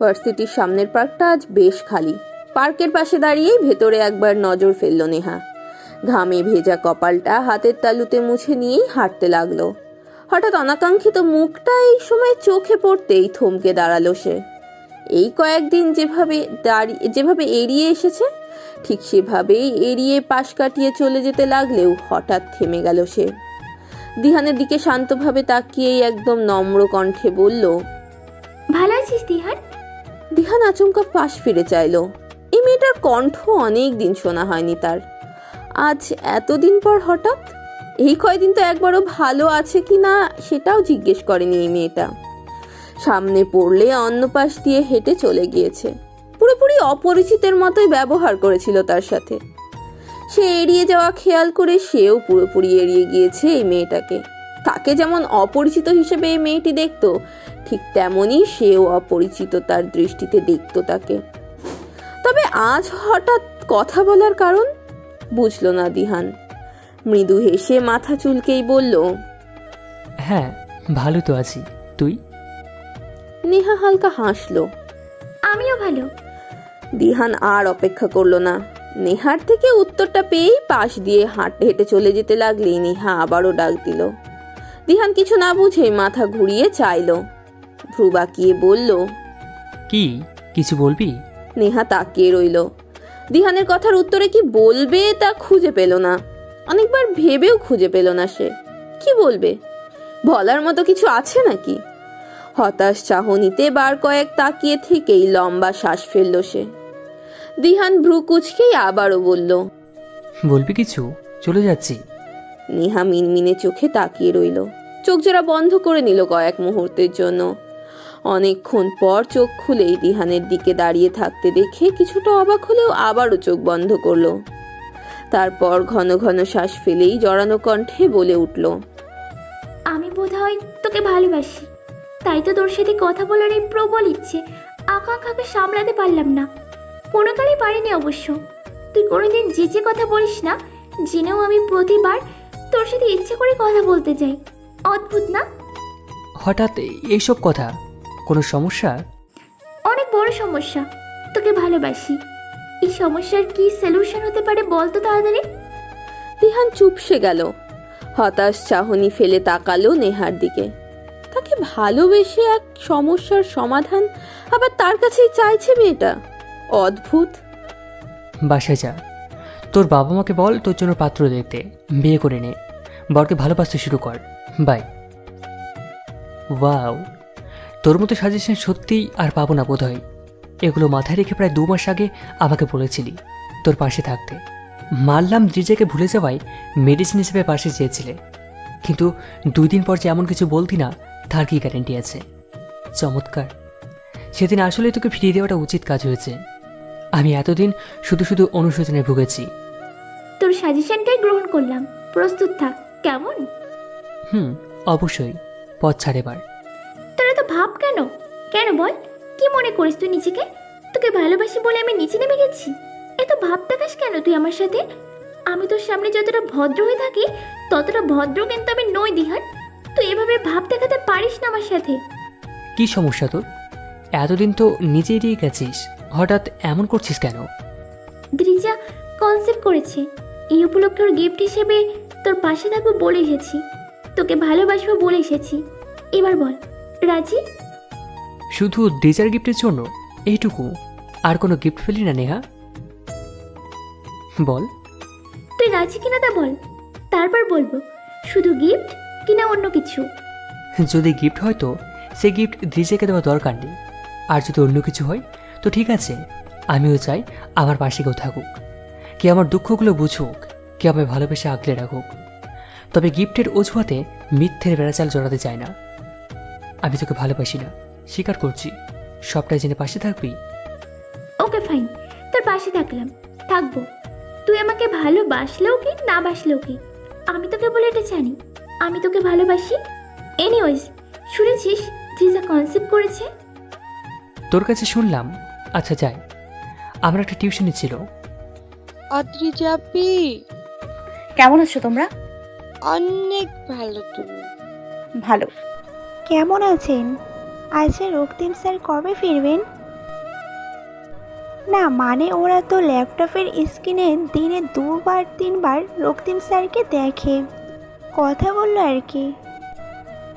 ভার্সিটির সামনের পার্কটা আজ বেশ খালি। পার্কের পাশে দাঁড়িয়েই ভেতরে একবার নজর ফেলল নেহা। ঘামে ভেজা কপালটা হাতের তালুতে মুছে নিয়েই হাঁটতে লাগল। হঠাৎ অনাকাঙ্ক্ষিত মুখটা এই সময় চোখে পড়তেই থমকে দাঁড়াল সে। এই কয়েকদিন যেভাবে দাঁড়িয়ে যেভাবে এড়িয়ে এসেছে, ঠিক সেভাবেই এড়িয়ে পাশ কাটিয়ে চলে যেতে লাগলেও হঠাৎ থেমে গেল সে। দিহানের দিকে শান্তভাবে তাকিয়েই একদম নম্র কণ্ঠে বলল, ভালো আছিস, দিহান? দিহান আচমকা পাশ ফিরে চাইলো। এই মেয়েটার কণ্ঠ অনেক দিন শোনা হয়নি তার। আজ এতদিন পর হঠাৎ? এই কয়দিন তো একবারও ভালো আছে কি না সেটাও জিজ্ঞেস করেনি এই মেয়েটা। সামনে পড়লে অন্য পাশ দিয়ে হেঁটে চলে গিয়েছে। পুরোপুরি অপরিচিতের মতোই ব্যবহার করেছিল তার সাথে। সে এড়িয়ে যাওয়া খেয়াল করে সেও পুরোপুরি এড়িয়ে গিয়েছে এই মেয়েটাকে। তাকে যেমন অপরিচিত হিসেবে এই মেয়েটি দেখতো ঠিক তেমনই সেও অপরিচিত তার দৃষ্টিতে দেখতো তাকে। তবে আজ হঠাৎ কথা বলার কারণ? বুঝলো না দিহান। মৃদু হেসে মাথা চুলকেই বলল হ্যাঁ ভালো তো আছি। তুই? নেহা হালকা হাসলো। আমিও ভালো। দিহান আর অপেক্ষা করল না। নেহার থেকে উত্তরটা পেয়েই পাশ দিয়ে হাঁটতে হেঁটে চলে যেতে লাগলেই নেহা আবারও ডাক দিল। দিহান কিছু না বুঝে মাথা ঘুরিয়ে চাইলো। ভ্রু বাঁকিয়ে বলল কি কিছু বলবি? নেহা তাকিয়ে রইল। দিহানের কথার উত্তরে কি বলবে তা খুঁজে পেল না। অনেকবার ভেবেও খুঁজে পেল না সে। কি বলবে? বলার মতো কিছু আছে নাকি? হতাশ চাহনিতে বার কয়েক তাকিয়ে থেকেই লম্বা শ্বাস ফেলল সে। দিহান ভ্রু কুচকেই আবারও বলল বলবি কিছু? চলে যাচ্ছি। নেহা মিনমিনে চোখে তাকিয়ে রইল। চোখ জোড়া বন্ধ করে নিল কয়েক মুহূর্তের জন্য। অনেকক্ষণ পর চোখ খুলেই দিহানের দিকে দাঁড়িয়ে থাকতে দেখে কিছুটা অবাক হলেও আবারও চোখ বন্ধ করল। তারপর ঘন ঘন শ্বাস ফেলেই জড়ানো কণ্ঠে বলে উঠল আমি বোধ হয় তোকে ভালোবাসি। তাই তো তোর সাথে কথা বলার এই প্রবল ইচ্ছে আকাঙ্ক্ষাকে সামলাতে পারলাম না। কোনো কালে পারিনি অবশ্য। তুই কোনোদিন যে যে কথা বলিস না জেনেও আমি প্রতিবার তোর সাথে ইচ্ছে করে কথা বলতে চাই অদ্ভুত না? হঠাৎ এইসব কথা কোনো সমস্যা? অনেক বড় সমস্যা। তোকে ভালোবাসি। এই সমস্যার কি সলিউশন হতে পারে বল তো তাড়াতাড়ি? দিহান চুপসে গেল। হতাশ চাহনি ফেলে তাকালো নেহার দিকে। তাকে ভালোবেসে এক সমস্যার সমাধান আবার তার কাছেই চাইছে মেয়েটা। অদ্ভুত। বাসায় যা। তোর বাবা মাকে বল তোর জন্য পাত্র দেখতে। বিয়ে করে নে। বরকে ভালোবাসতে শুরু কর। বাই। ওয়াও। তোর মতো সাজেশন সত্যিই আর পাবো না বোধহয়। এগুলো মাথায় রেখে প্রায় দু মাস আগে আমাকে বলেছিলি তোর পাশে থাকতে। মানলাম দ্রিজাকে ভুলে যাওয়ায় মেডিসিন হিসেবে পাশে চেয়েছিলে। কিন্তু দুই দিন পর যে এমন কিছু বলতি না তার কি গ্যারেন্টি আছে? চমৎকার। সেদিন আসলে তোকে ফিরিয়ে দেওয়াটা উচিত কাজ হয়েছে। আমি এতদিন শুধু শুধু অনুশোচনে ভুগেছি। তোর সাজেশনটাই গ্রহণ করলাম। প্রস্তুত থাক কেমন? হুম অবশ্যই। পথ ছাড় কেন? কেন বল? কি মনে করিস তুই নিজেকে? তোকে ভালোবাসি বলে আমি নিচে নেমে গেছি। এত ভাব দেখাস কেন তুই আমার সাথে? আমি তোর সামনে যতটা ভদ্র হয়ে থাকি ততটা ভদ্র কিন্তু আমি নই দিহান। তুই এভাবে ভাব দেখাতে পারিস না আমার সাথে। কি সমস্যা তোর? এতদিন তো নিজে এড়িয়ে গেছিস। হঠাৎ এমন করছিস কেন? দ্রিজা কনসেপ্ট করেছে। এই উপলক্ষে ওর গিফট হিসেবে তোর পাশে থাকব বলে এসেছি। তোকে ভালোবাসবো বলে এসেছি। এবার বল রাজি? শুধু ডিজার গিফটের জন্য? এইটুকু। আর কোনো গিফট পেলি না নেহা? বল। তুই রাজি কিনা তা বল। তারপর বলব শুধু গিফট কিনা অন্য কিছু? যদি গিফট হয় তো সে গিফট দ্রিজাকে দেওয়া দরকার নেই। আর যদি অন্য কিছু হয় তো ঠিক আছে আমিও চাই আমার পাশে কেউ থাকুক। কে আমার দুঃখগুলো বুঝুক কে আমায় ভালোবেসে আগলে রাখুক। তবে গিফটের অজুহাতে মিথ্যের বেড়াচাল জড়াতে চায় না। আমি তোকে ভালোবাসি না। স্বীকার করছি। সবটাই জেনে পাশে থাকবি। Okay fine. তোর পাশে থাকলাম। থাকব। তুই আমাকে ভালোবাসলেও কি না বাসলেও কি? আমি তোকে বলে এটা জানি। আমি তোকে ভালোবাসি? এনিওয়েজ শুনেছিস জিজা কনসেপ্ট করেছে? তোর কাছে শুনলাম। আচ্ছা যাই। আমার একটা টিউশনি ছিল। অদ্রিজাপি কেমন আছো তোমরা? অনেক ভালো তুমি। ভালো। কেমন আছেন? আজ রক্তিম স্যার কবে ফিরবেন? না মানে ওরা তো ল্যাপটপের স্ক্রিনে দিনে দুবার তিনবার রক্তিম স্যারকে দেখে। কথা বলল আর কি।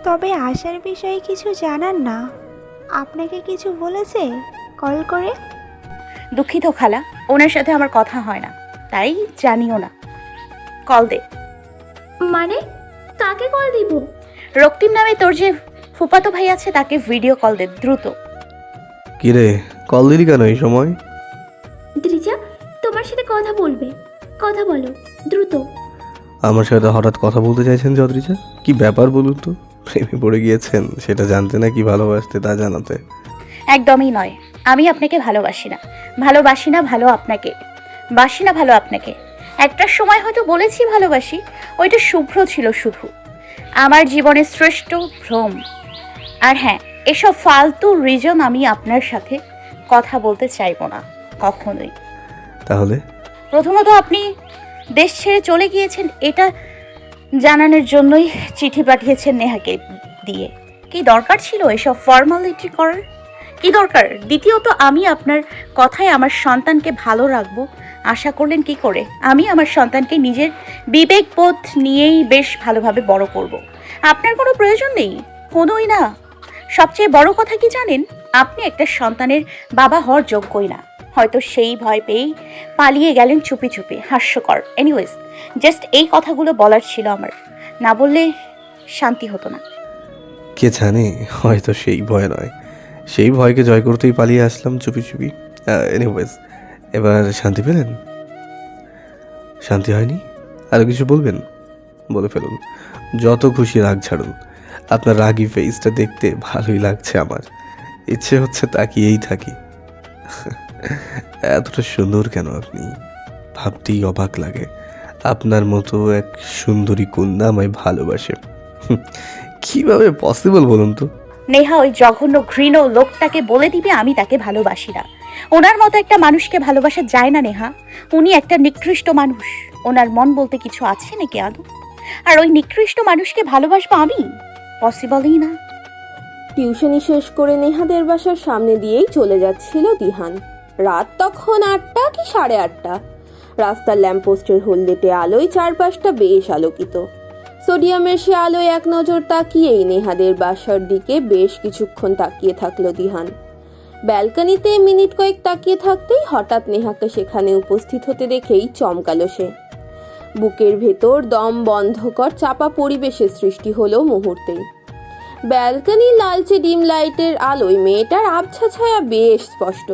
তবে আসার বিষয়ে কিছু জানান না। আপনাকে কিছু বলেছে? কল করে। দুঃখিত খালা ওনার সাথে আমার কথা হয় না তাই জানিও না। কল দে। মানে? কাকে কল দিব? রক্তিম নামে তোর যে ফুপাতো ভাই আছে তাকে ভিডিও কল দে দ্রুত। কিরে কল দিলি কেন এই সময়? দ্রিজা তোমার সাথে কথা বলবে। কথা বলো দ্রুত। আমার সাথে হঠাৎ কথা বলতে চাইছেন চৌধুরীচা কি ব্যাপার বলুন তো? প্রেমে পড়ে গিয়েছেন সেটা জানতে না কি ভালোবাসতে তা জানাতে। একদমই নয় আমি আপনাকে ভালোবাসি না। ভালোবাসি না ভালো আপনাকে বাসি না ভালো আপনাকে। একটা সময় হয়তো বলেছি ভালোবাসি ওইটা শুভ্র ছিল শুধু। আমার জীবনের শ্রেষ্ঠ ভ্রম। আর হ্যাঁ এসব ফালতু রিজন আমি আপনার সাথে কথা বলতে চাইব না কখনোই। তাহলে? প্রথমত আপনি দেশ ছেড়ে চলে গিয়েছেন এটা জানানোর জন্যই চিঠি পাঠিয়েছেন নেহাকে দিয়ে। কি দরকার ছিল এসব ফর্মালিটি করার? কি দরকার? দ্বিতীয়ত আমি আপনার কথায় আমার সন্তানকে ভালো রাখব। আশা করলেন কি করে? আমি আমার সন্তানকে নিজের বিবেকবোধ নিয়েই বেশ ভালোভাবে বড় করব। আপনার কোনো প্রয়োজন নেই? কোনোই না। সবচেয়ে বড় কথা কি জানেন? আপনি একটা সন্তানের বাবা হওয়ার যোগ্যই না। হয়তো সেই ভয় পেয়েই পালিয়ে গেলেন চুপি চুপি। হাস্যকর। এনিওয়েজ জাস্ট এই কথাগুলো বলার ছিল আমার। না বললে শান্তি হতো না। কে জানে? হয়তো সেই ভয় নয়। সেই ভয়কে জয় করতেই পালিয়ে আসলাম চুপি চুপি। এনিওয়েজ এবার শান্তি পেলেন? শান্তি হয়নি? আরও কিছু বলবেন? বলে ফেলুন। যত খুশি রাগ ছাড়ুন। আপনার রাগি ফেসটা দেখতে ভালোই লাগছে আমার। ইচ্ছে হচ্ছে তাকিয়েই থাকি। এতটা সুন্দর কেন আপনি? ভাবতেই অবাক লাগে। আপনার মতো এক সুন্দরী কন্যা আমায় ভালোবাসে। কীভাবে পসিবল বলুন তো? নেহা ওই জঘন্য ঘৃণ লোকটাকে বলে দিবে, আমি তাকে ভালোবাসি না। ওনার মতো একটা মানুষকে ভালোবাসা যায় না, নেহা। উনি একটা নিকৃষ্ট মানুষ। ওনার মন বলতে কিছু আছে নাকি আদৌ? আর ওই নিকৃষ্ট মানুষকে ভালোবাসবো আমি? পসিবলই না। টিউশনি শেষ করে নেহাদের বাসার সামনে দিয়েই চলে যাচ্ছিল দিহান রাত তখন আটটা কি সাড়ে আটটা? রাস্তার ল্যাম্পপোস্টের হলদেটে আলোয় চারপাশটা বেশ আলোকিত। সোডিয়ামের সে আলোয় এক নজর তাকিয়েই নেহাদের বাসার দিকে বেশ কিছুক্ষণ তাকিয়ে থাকল দিহান ব্যালকনিতে মিনিট কয়েক তাকিয়ে থাকতেই হঠাৎ নেহাকে সেখানে উপস্থিত হতে দেখেই চমকালো সে। বুকের ভেতর দম বন্ধকর চাপা পরিবেশের সৃষ্টি হলো মুহূর্তেই ব্যালকনি লালচে ডিম লাইটের আলোয় মেয়েটার আবছা ছায়া বেশ স্পষ্ট।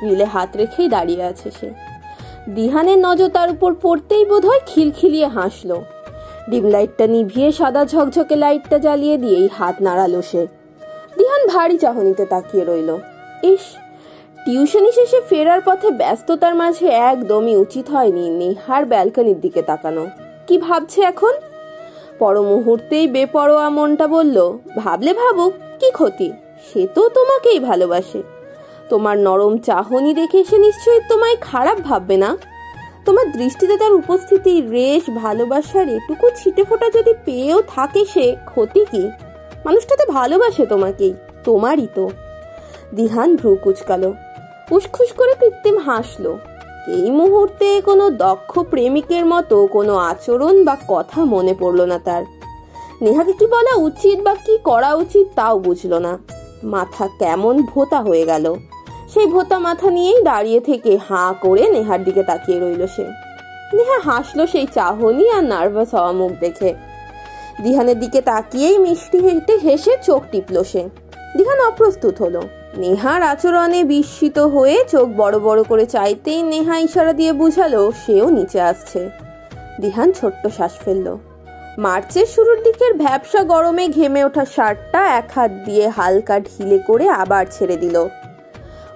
গ্রিলে হাত রেখেই দাঁড়িয়ে আছে সে। দিহানের নজর তার উপর পড়তেই বোধহয় খিলখিলিয়ে হাসলো। ডিম লাইটটা নিভিয়ে সাদা ঝকঝকে লাইটটা জ্বালিয়ে দিয়েই হাত নাড়ালো সে। দিহান ভারী চাহনিতে তাকিয়ে রইল। ইস টিউশনি শেষে ফেরার পথে ব্যস্ততার মাঝে একদমই উচিত হয়নি নেহার ব্যালকনির দিকে তাকানো। কি ভাবছে এখন? পর মুহূর্তেই বেপরোয়া মনটা বলল, ভাবলে ভাবুক, কি ক্ষতি? সে তো তোমাকেই ভালোবাসে। তোমার নরম চাহনি দেখে সে নিশ্চয়ই তোমায় খারাপ ভাববে না? তোমার দৃষ্টিতে তার উপস্থিতি, রেশ, ভালোবাসার এটুকু ছিটে ফোটা যদি পেয়েও থাকে সে, ক্ষতি কি? মানুষটা তো ভালোবাসে তোমাকেই, তোমারই তো। দিহান ভ্রু কুচকালো। উসখুস করে কৃত্রিম হাসলো। এই মুহূর্তে কোনো দক্ষ প্রেমিকের মতো কোনো আচরণ বা কথা মনে পড়ল না তার। নেহাকে কি বলা উচিত বা কি করা উচিত তাও বুঝলো না। মাথা কেমন ভোতা হয়ে গেল। সেই ভোতা মাথা নিয়েই দাঁড়িয়ে থেকে হাঁ করে নেহার দিকে তাকিয়ে রইল সে। নেহা হাসলো সেই চাহনি আর নার্ভাস হওয়া মুখ দেখে। দিহানের দিকে তাকিয়েই মিষ্টি হেঁটে হেসে চোখ টিপল সে। দিহান অপ্রস্তুত হলো। নেহার আচরণে বিস্মিত হয়ে চোখ বড় বড় করে চাইতেই নেহা ইশারা দিয়ে বুঝালো, সেও নিচে আসছে। দিহান ছোট্ট শ্বাস ফেলল। মার্চের শুরুর দিকের ভ্যাবসা গরমে ঘেমে ওঠা শার্টটা এক হাত দিয়ে হালকা ঢিলে করে আবার ছেড়ে দিল।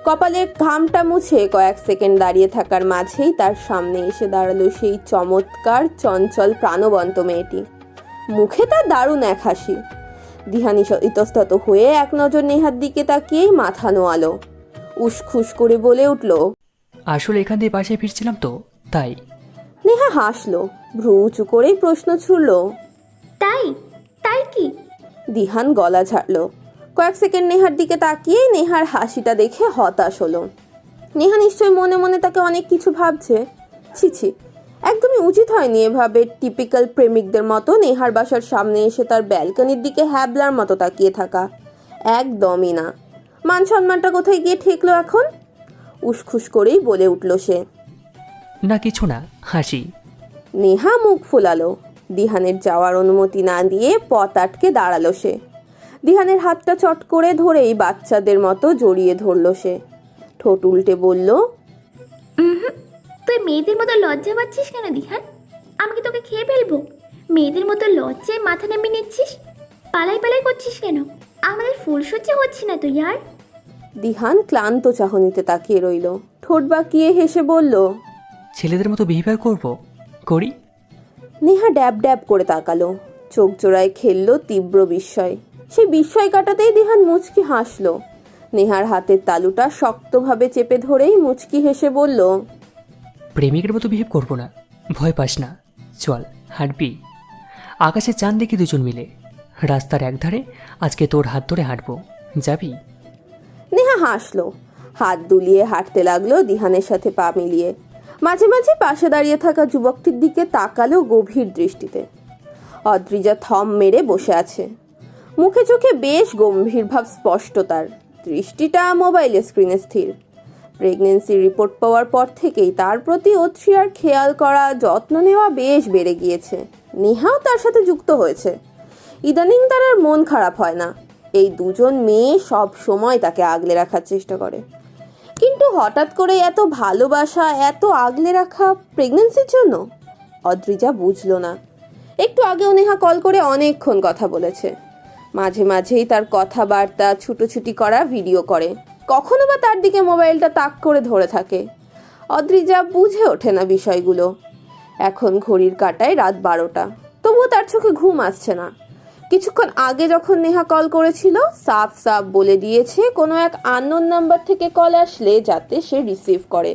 কপালের ঘামটা মুছে কয়েক সেকেন্ড দাঁড়িয়ে থাকার মাঝেই তার সামনে এসে দাঁড়াল সেই চমৎকার, চঞ্চল, প্রাণবন্ত মেয়েটি। মুখে তার দারুণ এক হাসি। দিহানি ইতস্তত হয়ে এক নজর নেহার দিকে তাকিয়েই মাথা নোয়ালো। উসখুস করে বলে উঠল আসলে এখান দিয়ে বাসায় ফিরছিলাম তো তাই। নেহা হাসলো ভ্রু উঁচু করেই প্রশ্ন ছুড়ল তাই? তাই কি? দিহান গলা ঝাড়লো কয়েক সেকেন্ড নেহার দিকে তাকিয়ে নেহার হাসিটা দেখে হতাশ হলো। নেহা নিশ্চয় মনে মনে তাকে অনেক কিছু ভাবছে। ছি ছি একদমই উচিত হয়নি এভাবে টিপিক্যাল প্রেমিকদের মতো নেহার বাসার সামনে এসে তার ব্যালকনির দিকে হ্যাবলার মতো তাকিয়ে থাকা। একদমই না। মান সম্মানটা কোথায় গিয়ে ঠেকলো এখন? উসখুস করেই বলে উঠল সে। না কিছু না হাসি। নেহা মুখ ফুলালো। দিহানের যাওয়ার অনুমতি না দিয়ে পথ আটকে দাঁড়াল সে। দিহানের হাতটা চট করে ধরেই বাচ্চাদের মতো জড়িয়ে ধরল সে। ঠোঁট উল্টে বলল তুই মেয়েদের মতো লজ্জা পাচ্ছিস কেন দিহান? আমি কি তোকে খেয়ে ফেলব? মেয়েদের মতো লজ্জায় মাথা নামিয়ে নিচ্ছিস? পালাই পালাই করছিস কেন? আমাদের ফুলসজ্জা হচ্ছে না তুই আর? দিহান ক্লান্ত চাহনিতে তাকিয়ে রইল। ঠোঁট বাঁকিয়ে হেসে বলল ছেলেদের মতো বিহেভিয়ার করব? করি। নেহা ড্যাব ড্যাব করে তাকালো। চোখ জোড়ায় খেললো তীব্র বিস্ময়। সেই বিস্ময় কাটাতেই দিহান মুচকি হাসলো। নেহার হাতের তালুটা শক্তভাবে চেপে ধরেই মুচকি হেসে বলল প্রেমিকের মতো বিহেভ করব না। ভয় পাস না। চল, হাঁটবি। আকাশে চান দেখি দুজন মিলে। রাস্তার একধারে আজকে তোর হাত ধরে হাঁটবো। যাবি? নেহা হাসলো। হাত দুলিয়ে হাঁটতে লাগল দিহানের সাথে পা মিলিয়ে। মাঝে মাঝে পাশে দাঁড়িয়ে থাকা যুবকটির দিকে তাকালো গভীর দৃষ্টিতে। অদ্রিজা থম মেরে বসে আছে। মুখে চোখে বেশ গম্ভীর ভাব স্পষ্ট তার দৃষ্টিটা মোবাইলের স্ক্রিনে স্থির। প্রেগনেন্সির রিপোর্ট পাওয়ার পর থেকেই তার প্রতি অত্রিয়ার খেয়াল করা, যত্ন নেওয়া বেশ বেড়ে গিয়েছে। নেহাও তার সাথে যুক্ত হয়েছে। ইদানিং তার আর মন খারাপ হয় না। এই দুজন মেয়ে সব সময় তাকে আগলে রাখার চেষ্টা করে। কিন্তু হঠাৎ করে এত ভালোবাসা, এত আগলে রাখা প্রেগনেন্সির জন্য? অদ্রিজা বুঝলো না। একটু আগেও নেহা কল করে অনেকক্ষণ কথা বলেছে। মাঝে মাঝেই তার কথাবার্তা, ছুটোছুটি করা ভিডিও করে। কখনো বা তার দিকে মোবাইলটা তাক করে ধরে থাকে। অদ্রিজা বুঝে ওঠে না বিষয়গুলো। এখন ঘড়ির কাটায় রাত বারোটা। তবুও তার চোখে ঘুম আসছে না। কিছুক্ষণ আগে যখন নেহা কল করেছিল, সাফ সাফ বলে দিয়েছে, কোনো এক আননোন নাম্বার থেকে কল আসলে যাতে সে রিসিভ করে।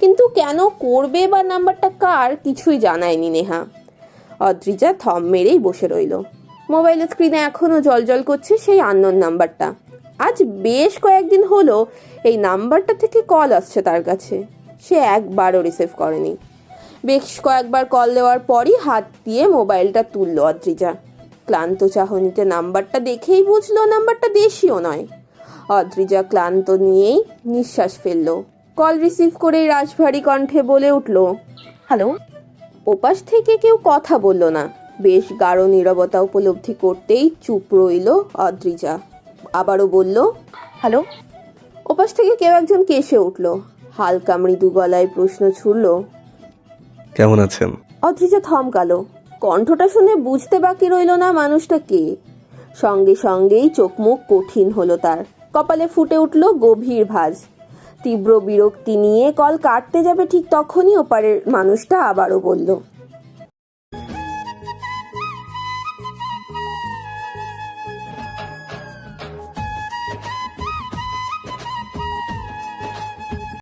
কিন্তু কেন করবে বা নাম্বারটা কার, কিছুই জানায়নি নেহা। অদ্রিজা থম মেরেই বসে রইল। মোবাইলের স্ক্রিনে এখনও জলজল করছে সেই আননোন নাম্বারটা আজ বেশ কয়েকদিন হলো এই নাম্বারটা থেকে কল আসছে তার কাছে। সে একবারও রিসিভ করেনি। বেশ কয়েকবার কল দেওয়ার পরই হাত দিয়ে মোবাইলটা তুললো অদ্রিজা। ক্লান্ত চাহনিতে নাম্বারটা দেখেই বুঝলো নাম্বারটা দেশীয় নয়। অদ্রিজা ক্লান্ত নিয়েই নিঃশ্বাস ফেলল। কল রিসিভ করেই রাজভারী কণ্ঠে বলে উঠল, হ্যালো? ওপাশ থেকে কেউ কথা বলল না। বেশ গাঢ় নীরবতা উপলব্ধি করতেই চুপ রইল অদ্রিজা। আবারও বলল হ্যালো? ওপাশ থেকে কেউ একজন কেসে উঠল। হালকা মৃদু গলায় প্রশ্ন ছুড়ল কেমন আছেন? অদ্রিজা থমকালো। কণ্ঠটা শুনে বুঝতে বাকি রইল না মানুষটা কে। সঙ্গে সঙ্গেই চোখ মুখ কঠিন হলো তার। কপালে ফুটে উঠল গভীর ভাঁজ। তীব্র বিরক্তি নিয়ে কল কাটতে যাবে ঠিক তখনই ওপারের মানুষটা আবারও বলল